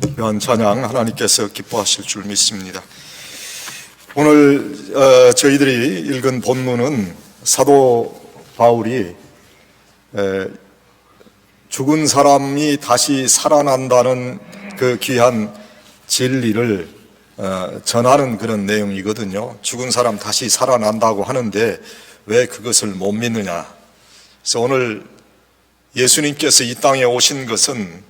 귀한 찬양 하나님께서 기뻐하실 줄 믿습니다. 오늘 어, 저희들이 읽은 본문은 사도 바울이 에, 죽은 사람이 다시 살아난다는 그 귀한 진리를 어, 전하는 그런 내용이거든요. 죽은 사람 다시 살아난다고 하는데 왜 그것을 못 믿느냐? 그래서 오늘 예수님께서 이 땅에 오신 것은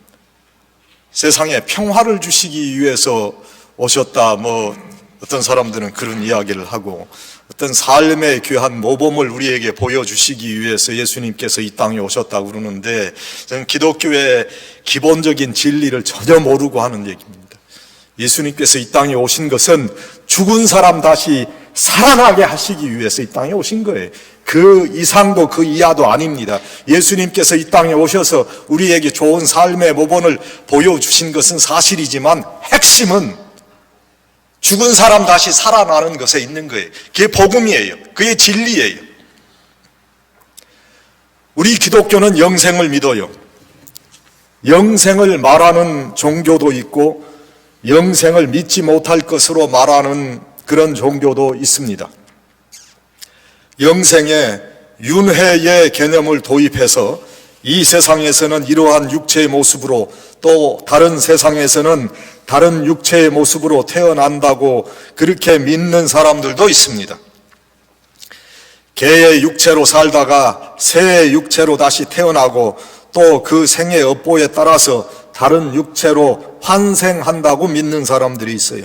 세상에 평화를 주시기 위해서 오셨다. 뭐 어떤 사람들은 그런 이야기를 하고 어떤 삶의 귀한 모범을 우리에게 보여주시기 위해서 예수님께서 이 땅에 오셨다고 그러는데 저는 기독교의 기본적인 진리를 전혀 모르고 하는 얘기입니다. 예수님께서 이 땅에 오신 것은 죽은 사람 다시 살아나게 하시기 위해서 이 땅에 오신 거예요. 그 이상도 그 이하도 아닙니다. 예수님께서 이 땅에 오셔서 우리에게 좋은 삶의 모본을 보여주신 것은 사실이지만 핵심은 죽은 사람 다시 살아나는 것에 있는 거예요. 그게 복음이에요. 그게 진리예요. 우리 기독교는 영생을 믿어요. 영생을 말하는 종교도 있고 영생을 믿지 못할 것으로 말하는 그런 종교도 있습니다. 영생에 윤회의 개념을 도입해서 이 세상에서는 이러한 육체의 모습으로 또 다른 세상에서는 다른 육체의 모습으로 태어난다고 그렇게 믿는 사람들도 있습니다. 개의 육체로 살다가 새의 육체로 다시 태어나고 또 그 생의 업보에 따라서 다른 육체로 환생한다고 믿는 사람들이 있어요.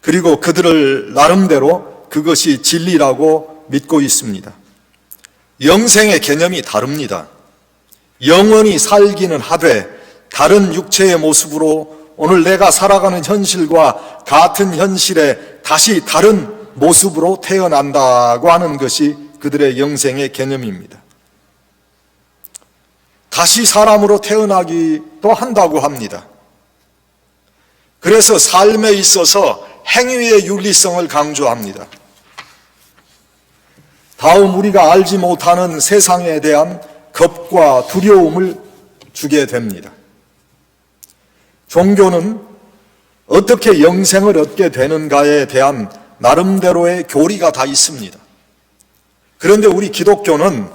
그리고 그들을 나름대로 그것이 진리라고 믿고 있습니다. 영생의 개념이 다릅니다. 영원히 살기는 하되 다른 육체의 모습으로 오늘 내가 살아가는 현실과 같은 현실에 다시 다른 모습으로 태어난다고 하는 것이 그들의 영생의 개념입니다. 다시 사람으로 태어나기도 한다고 합니다. 그래서 삶에 있어서 행위의 윤리성을 강조합니다. 다음 우리가 알지 못하는 세상에 대한 겁과 두려움을 주게 됩니다. 종교는 어떻게 영생을 얻게 되는가에 대한 나름대로의 교리가 다 있습니다. 그런데 우리 기독교는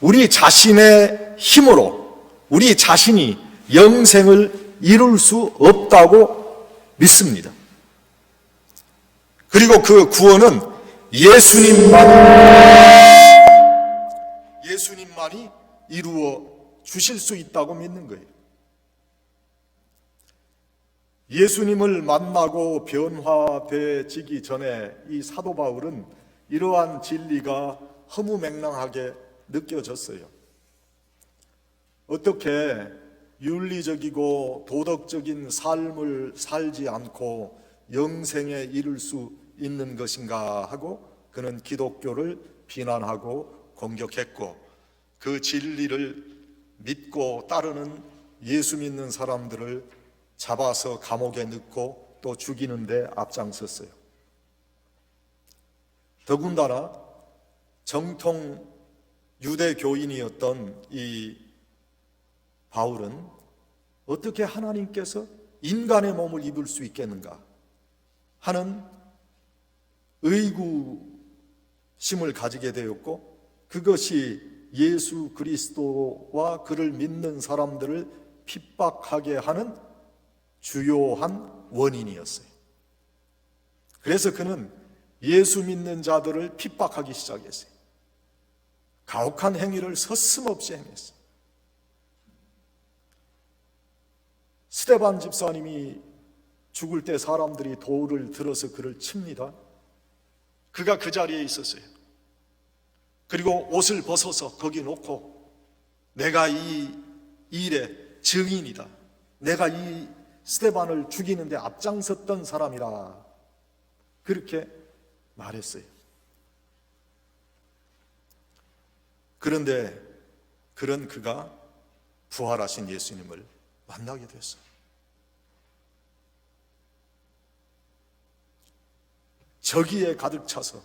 우리 자신의 힘으로 우리 자신이 영생을 이룰 수 없다고 믿습니다. 그리고 그 구원은 예수님만이 예수님만이 이루어 주실 수 있다고 믿는 거예요. 예수님을 만나고 변화되지기 전에 이 사도 바울은 이러한 진리가 허무맹랑하게 느껴졌어요. 어떻게 윤리적이고 도덕적인 삶을 살지 않고 영생에 이를 수 있는 것인가 하고 그는 기독교를 비난하고 공격했고 그 진리를 믿고 따르는 예수 믿는 사람들을 잡아서 감옥에 넣고 또 죽이는데 앞장섰어요. 더군다나 정통 유대 교인이었던 이 바울은 어떻게 하나님께서 인간의 몸을 입을 수 있겠는가 하는 의구심을 가지게 되었고 그것이 예수 그리스도와 그를 믿는 사람들을 핍박하게 하는 주요한 원인이었어요. 그래서 그는 예수 믿는 자들을 핍박하기 시작했어요. 가혹한 행위를 서슴없이 행했어요. 스테반 집사님이 죽을 때 사람들이 돌을 들어서 그를 칩니다. 그가 그 자리에 있었어요. 그리고 옷을 벗어서 거기 놓고 내가 이 일의 증인이다. 내가 이 스테반을 죽이는데 앞장섰던 사람이라. 그렇게 말했어요. 그런데 그런 그가 부활하신 예수님을 만나게 됐어요. 저기에 가득 차서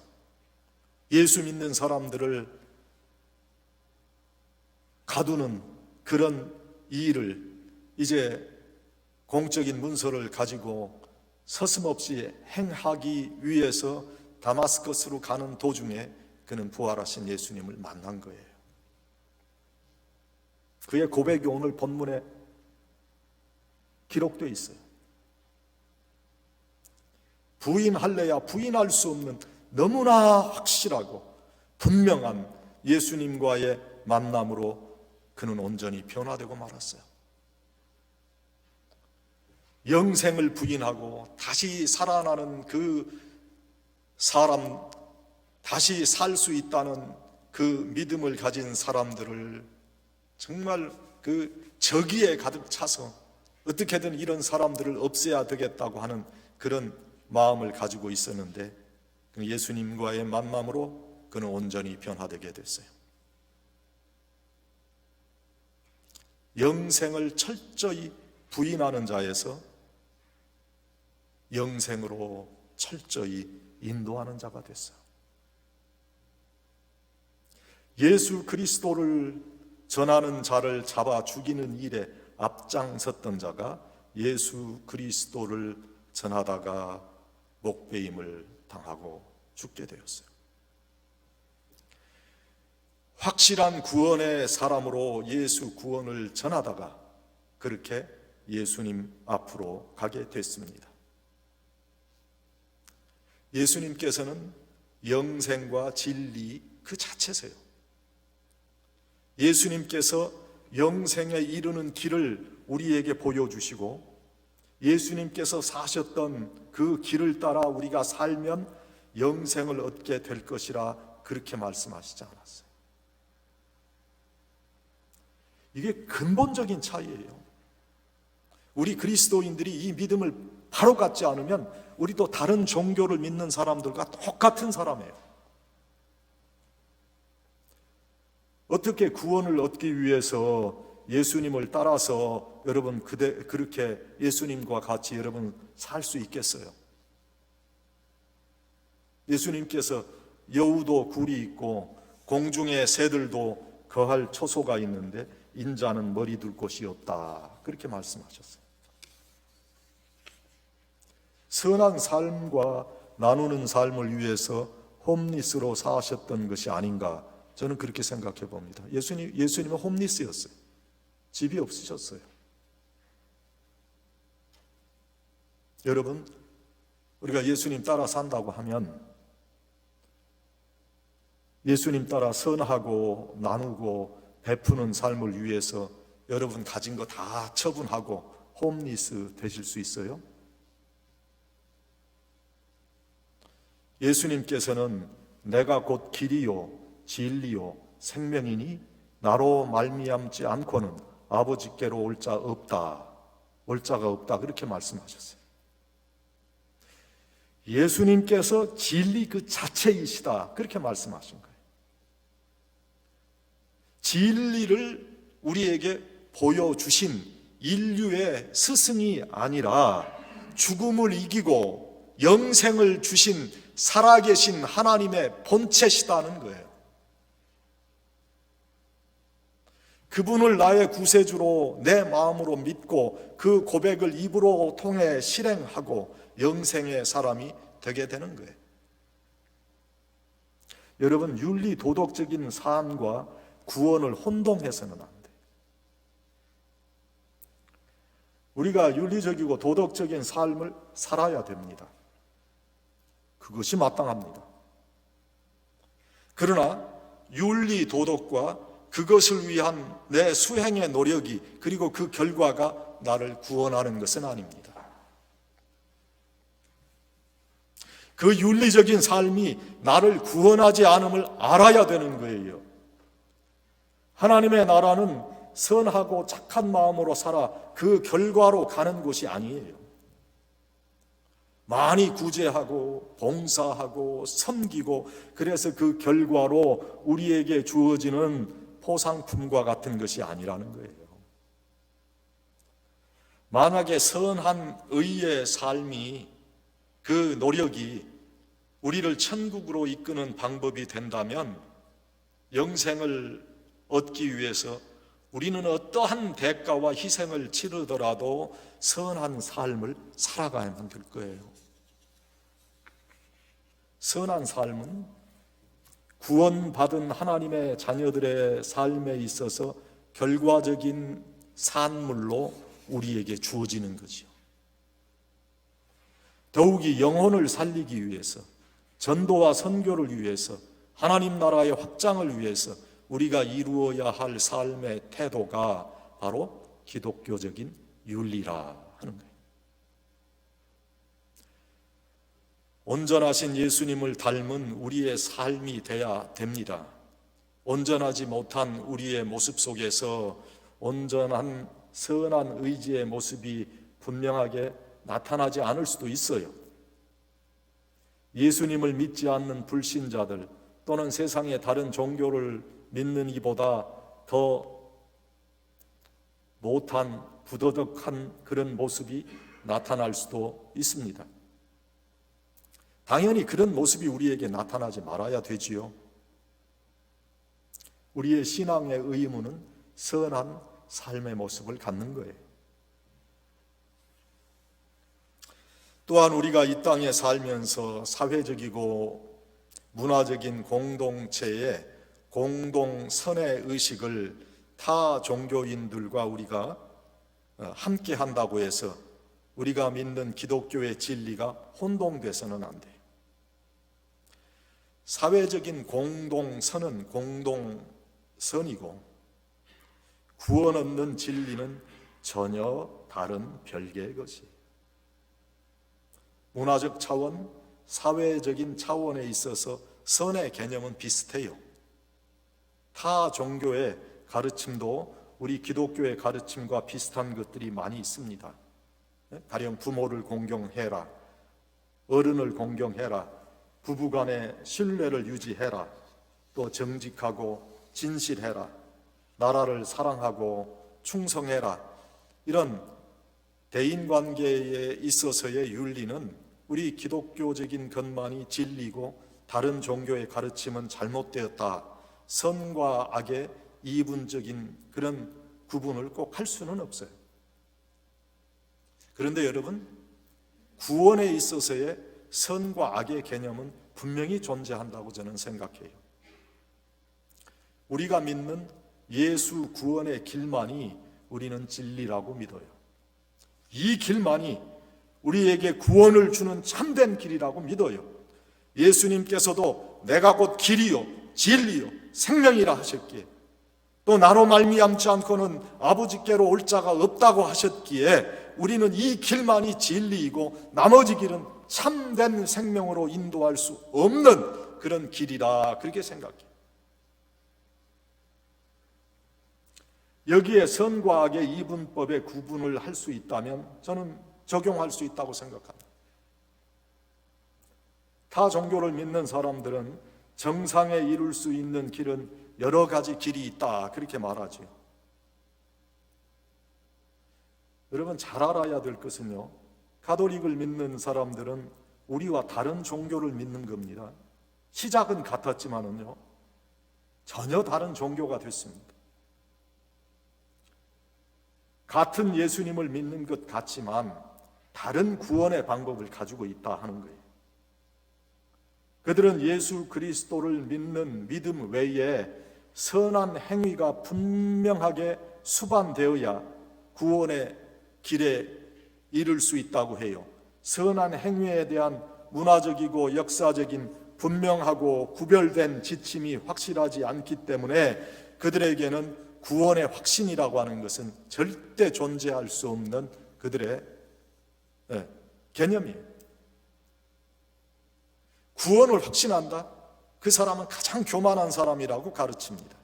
예수 믿는 사람들을 가두는 그런 일을 이제 공적인 문서를 가지고 서슴없이 행하기 위해서 다마스커스로 가는 도중에 그는 부활하신 예수님을 만난 거예요. 그의 고백이 오늘 본문에 기록되어 있어요. 부인할래야 부인할 수 없는 너무나 확실하고 분명한 예수님과의 만남으로 그는 온전히 변화되고 말았어요. 영생을 부인하고 다시 살아나는 그 사람, 다시 살 수 있다는 그 믿음을 가진 사람들을 정말 그 저기에 가득 차서 어떻게든 이런 사람들을 없애야 되겠다고 하는 그런 마음을 가지고 있었는데 그 예수님과의 만남으로 그는 온전히 변화되게 됐어요. 영생을 철저히 부인하는 자에서 영생으로 철저히 인도하는 자가 됐어요. 예수 그리스도를 전하는 자를 잡아 죽이는 일에 앞장섰던 자가 예수 그리스도를 전하다가 목배임을 당하고 죽게 되었어요. 확실한 구원의 사람으로 예수 구원을 전하다가 그렇게 예수님 앞으로 가게 됐습니다. 예수님께서는 영생과 진리 그 자체세요. 예수님께서 영생에 이르는 길을 우리에게 보여주시고 예수님께서 사셨던 그 길을 따라 우리가 살면 영생을 얻게 될 것이라 그렇게 말씀하시지 않았어요. 이게 근본적인 차이예요. 우리 그리스도인들이 이 믿음을 바로 갖지 않으면 우리도 다른 종교를 믿는 사람들과 똑같은 사람이에요. 어떻게 구원을 얻기 위해서 예수님을 따라서 여러분 그대 그렇게 예수님과 같이 여러분 살 수 있겠어요? 예수님께서 여우도 굴이 있고 공중의 새들도 거할 초소가 있는데 인자는 머리 둘 곳이 없다. 그렇게 말씀하셨어요. 선한 삶과 나누는 삶을 위해서 홈리스로 사셨던 것이 아닌가 저는 그렇게 생각해 봅니다. 예수님 예수님은 홈리스였어요. 집이 없으셨어요. 여러분 우리가 예수님 따라 산다고 하면 예수님 따라 선하고 나누고 베푸는 삶을 위해서 여러분 가진 거 다 처분하고 홈리스 되실 수 있어요? 예수님께서는 내가 곧 길이요 진리요 생명이니 나로 말미암지 않고는 아버지께로 올 자 없다. 올 자가 없다. 그렇게 말씀하셨어요. 예수님께서 진리 그 자체이시다. 그렇게 말씀하신 거예요. 진리를 우리에게 보여주신 인류의 스승이 아니라 죽음을 이기고 영생을 주신 살아계신 하나님의 본체시다는 거예요. 그분을 나의 구세주로 내 마음으로 믿고 그 고백을 입으로 통해 실행하고 영생의 사람이 되게 되는 거예요. 여러분, 윤리 도덕적인 삶과 구원을 혼동해서는 안. 우리가 윤리적이고 도덕적인 삶을 살아야 됩니다. 그것이 마땅합니다. 그러나 윤리 도덕과 그것을 위한 내 수행의 노력이 그리고 그 결과가 나를 구원하는 것은 아닙니다. 그 윤리적인 삶이 나를 구원하지 않음을 알아야 되는 거예요. 하나님의 나라는 선하고 착한 마음으로 살아 그 결과로 가는 곳이 아니에요. 많이 구제하고 봉사하고 섬기고 그래서 그 결과로 우리에게 주어지는 포상품과 같은 것이 아니라는 거예요. 만약에 선한 의의 삶이 그 노력이 우리를 천국으로 이끄는 방법이 된다면 영생을 얻기 위해서 우리는 어떠한 대가와 희생을 치르더라도 선한 삶을 살아가야만 될 거예요. 선한 삶은 구원받은 하나님의 자녀들의 삶에 있어서 결과적인 산물로 우리에게 주어지는 거지요. 더욱이 영혼을 살리기 위해서 전도와 선교를 위해서 하나님 나라의 확장을 위해서 우리가 이루어야 할 삶의 태도가 바로 기독교적인 윤리라 하는 거예요. 온전하신 예수님을 닮은 우리의 삶이 돼야 됩니다. 온전하지 못한 우리의 모습 속에서 온전한 선한 의지의 모습이 분명하게 나타나지 않을 수도 있어요. 예수님을 믿지 않는 불신자들 또는 세상의 다른 종교를 믿는 이보다 더 못한 부도덕한 그런 모습이 나타날 수도 있습니다. 당연히 그런 모습이 우리에게 나타나지 말아야 되지요. 우리의 신앙의 의무는 선한 삶의 모습을 갖는 거예요. 또한 우리가 이 땅에 살면서 사회적이고 문화적인 공동체에 공동 선의 의식을 타 종교인들과 우리가 어, 함께 한다고 해서 우리가 믿는 기독교의 진리가 혼동돼서는 안 돼요. 사회적인 공동선은 공동선이고 구원 없는 진리는 전혀 다른 별개의 것이. 문화적 차원, 사회적인 차원에 있어서 선의 개념은 비슷해요. 타 종교의 가르침도 우리 기독교의 가르침과 비슷한 것들이 많이 있습니다. 가령 부모를 공경해라, 어른을 공경해라, 부부간의 신뢰를 유지해라, 또 정직하고 진실해라, 나라를 사랑하고 충성해라, 이런 대인 관계에 있어서의 윤리는 우리 기독교적인 것만이 진리고 다른 종교의 가르침은 잘못되었다. 선과 악의 이분적인 그런 구분을 꼭 할 수는 없어요. 그런데 여러분, 구원에 있어서의 선과 악의 개념은 분명히 존재한다고 저는 생각해요. 우리가 믿는 예수 구원의 길만이 우리는 진리라고 믿어요. 이 길만이 우리에게 구원을 주는 참된 길이라고 믿어요. 예수님께서도 내가 곧 길이요, 진리요, 생명이라 하셨기에 또 나로 말미암지 않고는 아버지께로 올 자가 없다고 하셨기에 우리는 이 길만이 진리이고 나머지 길은 참된 생명으로 인도할 수 없는 그런 길이라 그렇게 생각해요. 여기에 선과 악의 이분법의 구분을 할 수 있다면 저는 적용할 수 있다고 생각합니다. 타 종교를 믿는 사람들은 정상에 이룰 수 있는 길은 여러 가지 길이 있다. 그렇게 말하죠. 여러분 잘 알아야 될 것은요. 가톨릭을 믿는 사람들은 우리와 다른 종교를 믿는 겁니다. 시작은 같았지만은요. 전혀 다른 종교가 됐습니다. 같은 예수님을 믿는 것 같지만 다른 구원의 방법을 가지고 있다 하는 거예요. 그들은 예수 그리스도를 믿는 믿음 외에 선한 행위가 분명하게 수반되어야 구원의 길에 이를 수 있다고 해요. 선한 행위에 대한 문화적이고 역사적인 분명하고 구별된 지침이 확실하지 않기 때문에 그들에게는 구원의 확신이라고 하는 것은 절대 존재할 수 없는 그들의 예, 개념이에요. 구원을 확신한다? 그 사람은 가장 교만한 사람이라고 가르칩니다.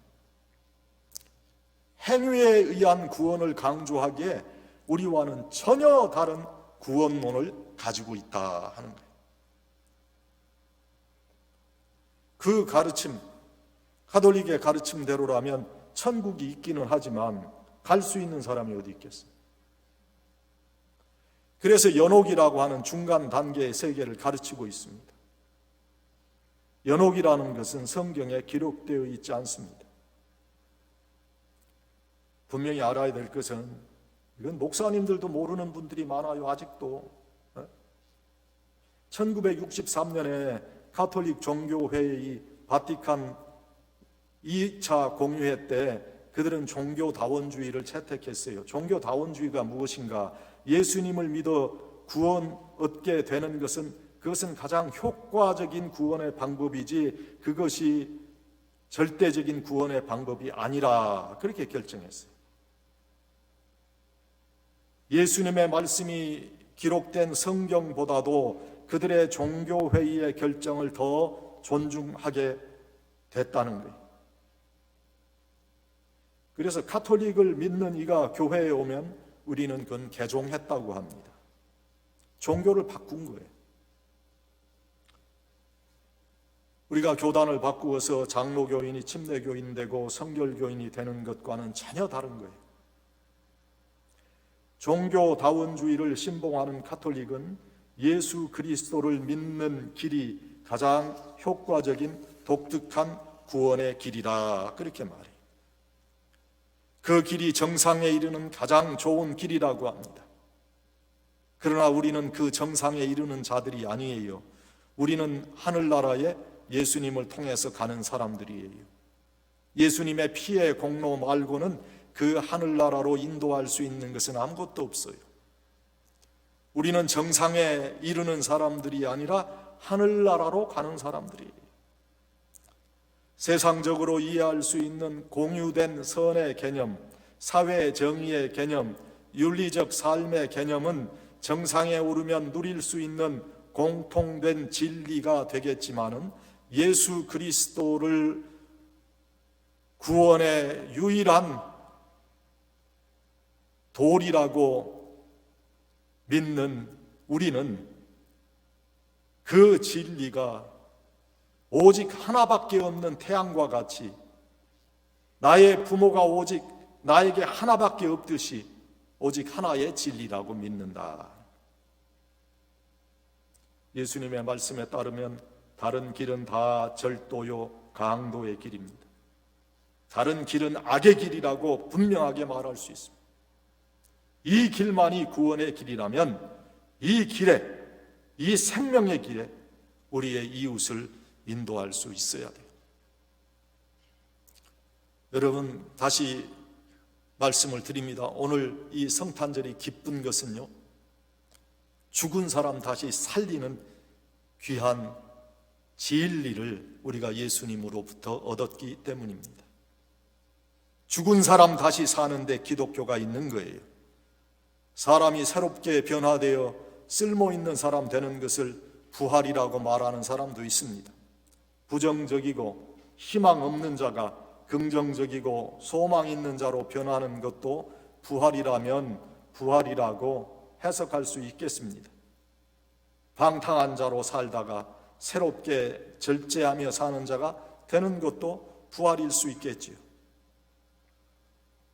행위에 의한 구원을 강조하기에 우리와는 전혀 다른 구원론을 가지고 있다 하는. 그 가르침, 가톨릭의 가르침대로라면 천국이 있기는 하지만 갈 수 있는 사람이 어디 있겠어요? 그래서 연옥이라고 하는 중간 단계의 세계를 가르치고 있습니다. 연옥이라는 것은 성경에 기록되어 있지 않습니다. 분명히 알아야 될 것은 이건 목사님들도 모르는 분들이 많아요. 아직도 1963년에 가톨릭 종교회의 바티칸 2차 공유회 때 그들은 종교다원주의를 채택했어요. 종교다원주의가 무엇인가? 예수님을 믿어 구원 얻게 되는 것은 그것은 가장 효과적인 구원의 방법이지 그것이 절대적인 구원의 방법이 아니라 그렇게 결정했어요. 예수님의 말씀이 기록된 성경보다도 그들의 종교회의의 결정을 더 존중하게 됐다는 거예요. 그래서 카톨릭을 믿는 이가 교회에 오면 우리는 그건 개종했다고 합니다. 종교를 바꾼 거예요. 우리가 교단을 바꾸어서 장로교인이 침례교인 되고 성결교인이 되는 것과는 전혀 다른 거예요. 종교다원주의를 신봉하는 카톨릭은 예수 그리스도를 믿는 길이 가장 효과적인 독특한 구원의 길이다. 그렇게 말해요. 그 길이 정상에 이르는 가장 좋은 길이라고 합니다. 그러나 우리는 그 정상에 이르는 자들이 아니에요. 우리는 하늘나라에 예수님을 통해서 가는 사람들이에요. 예수님의 피의 공로 말고는 그 하늘나라로 인도할 수 있는 것은 아무것도 없어요. 우리는 정상에 이르는 사람들이 아니라 하늘나라로 가는 사람들이에요. 세상적으로 이해할 수 있는 공유된 선의 개념, 사회 정의의 개념, 윤리적 삶의 개념은 정상에 오르면 누릴 수 있는 공통된 진리가 되겠지만은 예수 그리스도를 구원의 유일한 돌이라고 믿는 우리는 그 진리가 오직 하나밖에 없는 태양과 같이 나의 부모가 오직 나에게 하나밖에 없듯이 오직 하나의 진리라고 믿는다. 예수님의 말씀에 따르면 다른 길은 다 절도요 강도의 길입니다. 다른 길은 악의 길이라고 분명하게 말할 수 있습니다. 이 길만이 구원의 길이라면 이 길에 이 생명의 길에 우리의 이웃을 인도할 수 있어야 돼요. 여러분 다시 말씀을 드립니다. 오늘 이 성탄절이 기쁜 것은요. 죽은 사람 다시 살리는 귀한 진리를 우리가 예수님으로부터 얻었기 때문입니다. 죽은 사람 다시 사는데 기독교가 있는 거예요. 사람이 새롭게 변화되어 쓸모 있는 사람 되는 것을 부활이라고 말하는 사람도 있습니다. 부정적이고 희망 없는 자가 긍정적이고 소망 있는 자로 변하는 것도 부활이라면 부활이라고 해석할 수 있겠습니다. 방탕한 자로 살다가 새롭게 절제하며 사는 자가 되는 것도 부활일 수 있겠지요.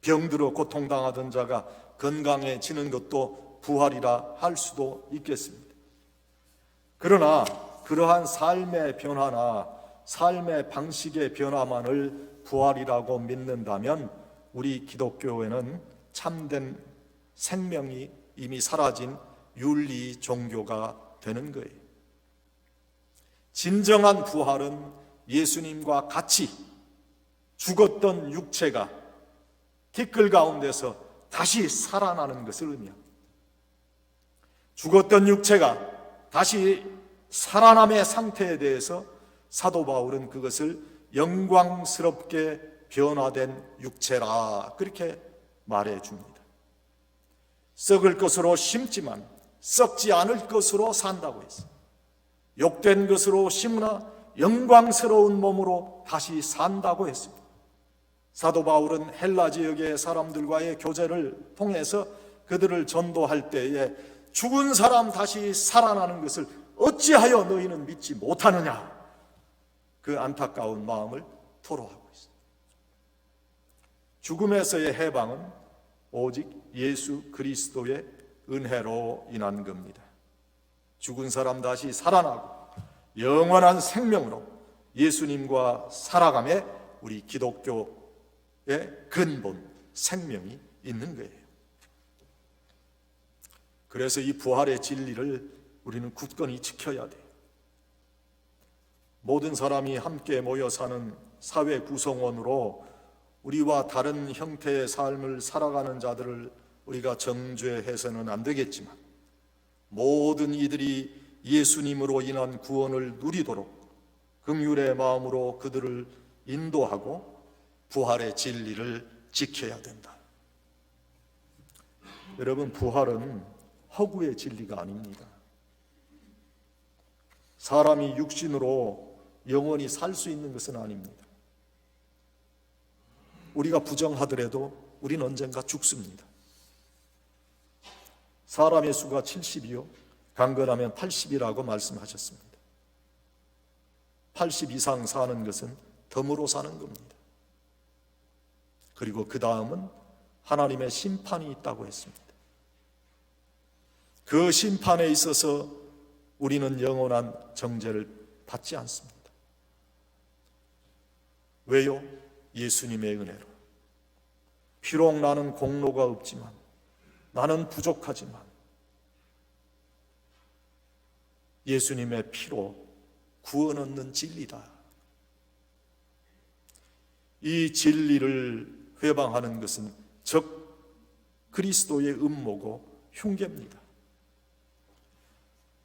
병들어 고통당하던 자가 건강해지는 것도 부활이라 할 수도 있겠습니다. 그러나 그러한 삶의 변화나 삶의 방식의 변화만을 부활이라고 믿는다면 우리 기독교에는 참된 생명이 이미 사라진 윤리 종교가 되는 거예요. 진정한 부활은 예수님과 같이 죽었던 육체가 티끌 가운데서 다시 살아나는 것을 의미합니다. 죽었던 육체가 다시 살아남의 상태에 대해서 사도 바울은 그것을 영광스럽게 변화된 육체라 그렇게 말해 줍니다. 썩을 것으로 심지만 썩지 않을 것으로 산다고 했어. 욕된 것으로 심으나 영광스러운 몸으로 다시 산다고 했습니다. 사도 바울은 헬라 지역의 사람들과의 교제를 통해서 그들을 전도할 때에 죽은 사람 다시 살아나는 것을 어찌하여 너희는 믿지 못하느냐? 그 안타까운 마음을 토로하고 있습니다. 죽음에서의 해방은 오직 예수 그리스도의 은혜로 인한 겁니다. 죽은 사람 다시 살아나고 영원한 생명으로 예수님과 살아감에 우리 기독교의 근본, 생명이 있는 거예요. 그래서 이 부활의 진리를 우리는 굳건히 지켜야 돼요. 모든 사람이 함께 모여 사는 사회 구성원으로 우리와 다른 형태의 삶을 살아가는 자들을 우리가 정죄해서는 안 되겠지만 모든 이들이 예수님으로 인한 구원을 누리도록 긍휼의 마음으로 그들을 인도하고 부활의 진리를 지켜야 된다. 여러분 부활은 허구의 진리가 아닙니다. 사람이 육신으로 영원히 살 수 있는 것은 아닙니다. 우리가 부정하더라도 우리는 언젠가 죽습니다. 사람의 수가 70이요. 강건하면 80이라고 말씀하셨습니다. 80 이상 사는 것은 덤으로 사는 겁니다. 그리고 그 다음은 하나님의 심판이 있다고 했습니다. 그 심판에 있어서 우리는 영원한 정죄를 받지 않습니다. 왜요? 예수님의 은혜로. 비록 나는 공로가 없지만, 나는 부족하지만, 예수님의 피로 구원 얻는 진리다. 이 진리를 회방하는 것은 적 그리스도의 음모고 흉계입니다.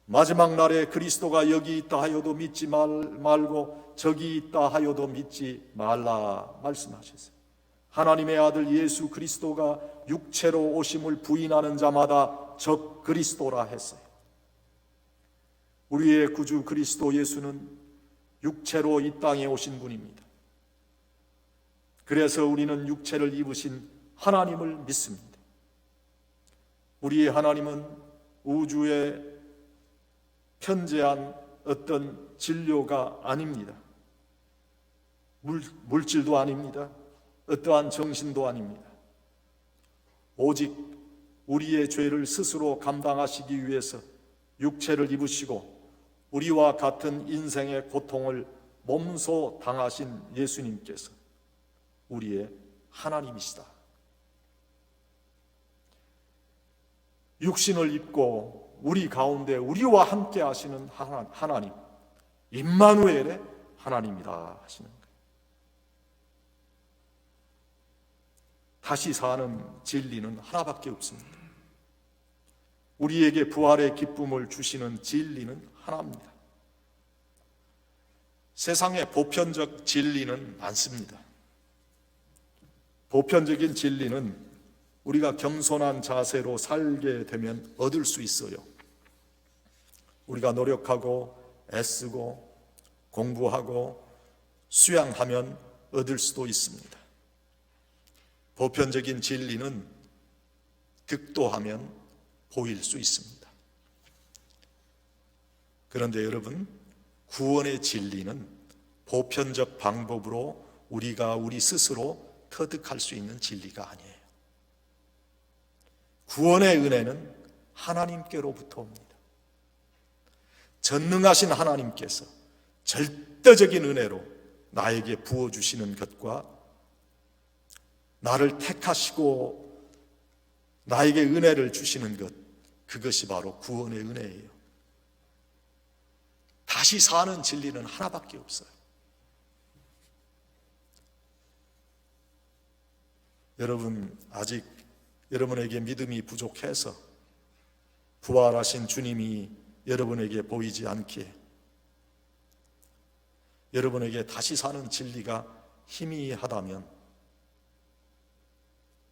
마지막 날에 그리스도가 여기 있다 하여도 믿지 말, 말고 저기 있다 하여도 믿지 말라 말씀하셨어요. 하나님의 아들 예수 그리스도가 육체로 오심을 부인하는 자마다 적 그리스도라 했어요. 우리의 구주 그리스도 예수는 육체로 이 땅에 오신 분입니다. 그래서 우리는 육체를 입으신 하나님을 믿습니다. 우리의 하나님은 우주에 편재한 어떤 진료가 아닙니다. 물, 물질도 아닙니다. 어떠한 정신도 아닙니다. 오직 우리의 죄를 스스로 감당하시기 위해서 육체를 입으시고 우리와 같은 인생의 고통을 몸소 당하신 예수님께서 우리의 하나님이시다. 육신을 입고 우리 가운데 우리와 함께 하시는 하나님, 임마누엘의 하나님이다 하시는. 다시 사는 진리는 하나밖에 없습니다. 우리에게 부활의 기쁨을 주시는 진리는 하나입니다. 세상에 보편적 진리는 많습니다. 보편적인 진리는 우리가 겸손한 자세로 살게 되면 얻을 수 있어요. 우리가 노력하고 애쓰고 공부하고 수양하면 얻을 수도 있습니다. 보편적인 진리는 득도하면 보일 수 있습니다. 그런데 여러분, 구원의 진리는 보편적 방법으로 우리가 우리 스스로 터득할 수 있는 진리가 아니에요. 구원의 은혜는 하나님께로부터 옵니다. 전능하신 하나님께서 절대적인 은혜로 나에게 부어주시는 것과 나를 택하시고 나에게 은혜를 주시는 것, 그것이 바로 구원의 은혜예요. 다시 사는 진리는 하나밖에 없어요. 여러분, 아직 여러분에게 믿음이 부족해서 부활하신 주님이 여러분에게 보이지 않기에 여러분에게 다시 사는 진리가 희미하다면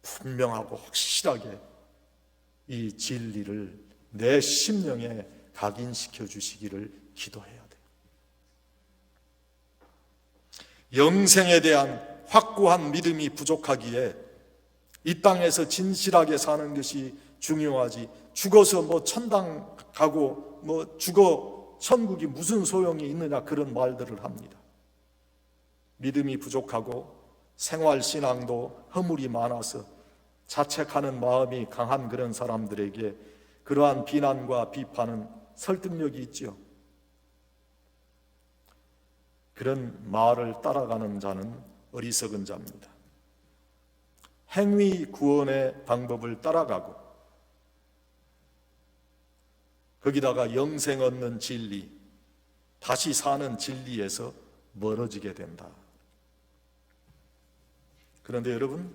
분명하고 확실하게 이 진리를 내 심령에 각인시켜 주시기를 기도해야 돼요. 영생에 대한 확고한 믿음이 부족하기에 이 땅에서 진실하게 사는 것이 중요하지. 죽어서 뭐 천당 가고 뭐 죽어 천국이 무슨 소용이 있느냐 그런 말들을 합니다. 믿음이 부족하고 생활 신앙도 허물이 많아서 자책하는 마음이 강한 그런 사람들에게 그러한 비난과 비판은 설득력이 있지요. 그런 말을 따라가는 자는 어리석은 자입니다. 행위 구원의 방법을 따라가고 거기다가 영생 얻는 진리, 다시 사는 진리에서 멀어지게 된다. 그런데 여러분,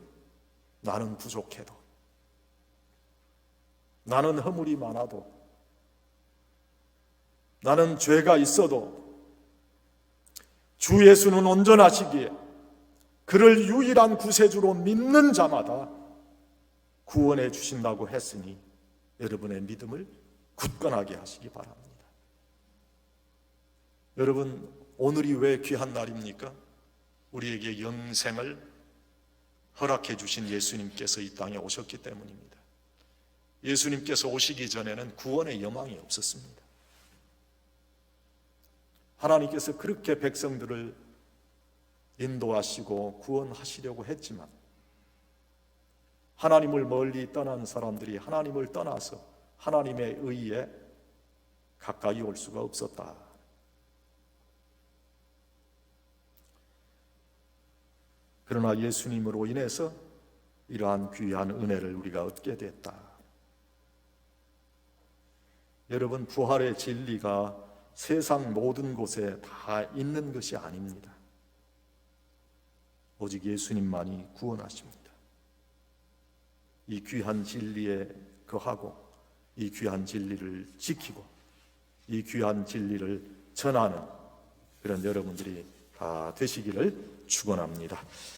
나는 부족해도, 나는 허물이 많아도, 나는 죄가 있어도, 주 예수는 온전하시기에 그를 유일한 구세주로 믿는 자마다 구원해 주신다고 했으니 여러분의 믿음을 굳건하게 하시기 바랍니다. 여러분, 오늘이 왜 귀한 날입니까? 우리에게 영생을 허락해 주신 예수님께서 이 땅에 오셨기 때문입니다. 예수님께서 오시기 전에는 구원의 여망이 없었습니다. 하나님께서 그렇게 백성들을 인도하시고 구원하시려고 했지만 하나님을 멀리 떠난 사람들이 하나님을 떠나서 하나님의 의에 가까이 올 수가 없었다. 그러나 예수님으로 인해서 이러한 귀한 은혜를 우리가 얻게 됐다. 여러분, 부활의 진리가 세상 모든 곳에 다 있는 것이 아닙니다. 오직 예수님만이 구원하십니다. 이 귀한 진리에 거하고 이 귀한 진리를 지키고 이 귀한 진리를 전하는 그런 여러분들이 다 되시기를 축원합니다.